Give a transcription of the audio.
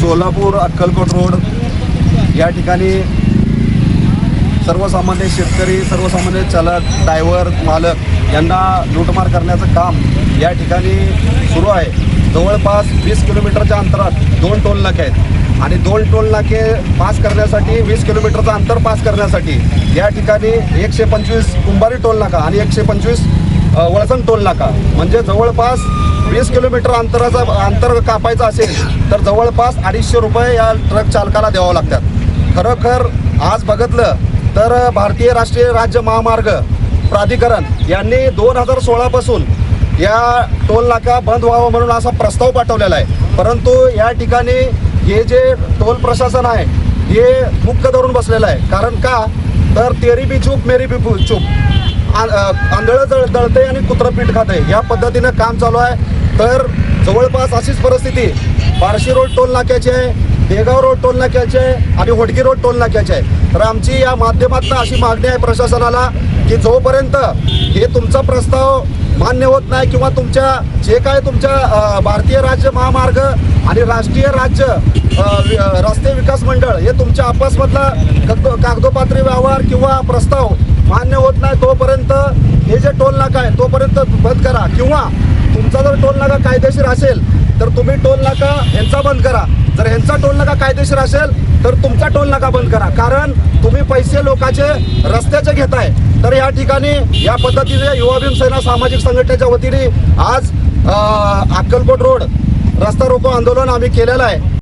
Solapur Akkalkot road या ठिकाणी सर्वसामान्य शेतकरी सर्वसामान्य चालक ड्रायव्हर मालक यांना लूटमार करण्याचं काम या ठिकाणी सुरू आहे. जवळपास वीस किलोमीटरच्या अंतरात दोन टोल नाके आहेत. आणि दोन टोल नाके पास करण्यासाठी वीस किलोमीटरचं अंतर पास करण्यासाठी या ठिकाणी एकशे पंचवीस कुंभारी टोल नाका आणि एकशे पंचवीस वळसण टोल नाका. म्हणजे जवळपास वीस किलोमीटर अंतराचा अंतर कापायचं असेल तर जवळपास अडीचशे रुपये या ट्रक चालकाला द्यावं लागतात. खरोखर आज बघितलं तर भारतीय राष्ट्रीय राज्य महामार्ग प्राधिकरण यांनी दोन हजार सोळापासून या टोल नाका बंद व्हावा म्हणून असा प्रस्ताव पाठवलेला आहे. परंतु या ठिकाणी हे जे टोल प्रशासन आहे हे मुख्य धरून बसलेलं आहे. कारण का? तर तेरी बी चूप मेरी बी चूप. आंधळं जळ दळते आणि कुत्रं पीठ खाते या पद्धतीनं काम चालू आहे. तर जवळपास अशीच परिस्थिती. बार्शी रोड टोल नाक्याची आहे देगाव रोड टोल नाक्याचे आहे आणि होडकी रोड टोल नाक्याचे आहे. तर आमची या माध्यमातून अशी मागणी आहे प्रशासनाला की जोपर्यंत हे तुमचा प्रस्ताव मान्य होत नाही किंवा तुमच्या जे काय तुमच्या भारतीय राज्य महामार्ग आणि राष्ट्रीय राज्य रस्ते विकास मंडळ हे तुमच्या आपसमधला कागदोपात्री व्यवहार किंवा प्रस्ताव मान्य होत नाही तोपर्यंत हे जे टोल नाका आहे तोपर्यंत बंद करा किंवा तुमचा जर टोल नाका कायदेशीर असेल तर तुम्ही टोल नाका ह्यांचा बंद करा. जर ह्यांचा टोल नाका कायदेशीर असेल तर तुमचा टोल नाका बंद करा. कारण तुम्ही पैसे लोकांचे रस्त्याचे घेताय. तर या ठिकाणी या पद्धतीने युवा भीम सेना सामाजिक संघटनेच्या वतीने आज अक्कलकोट रोड रस्ता रोको आंदोलन आम्ही केलेलं आहे.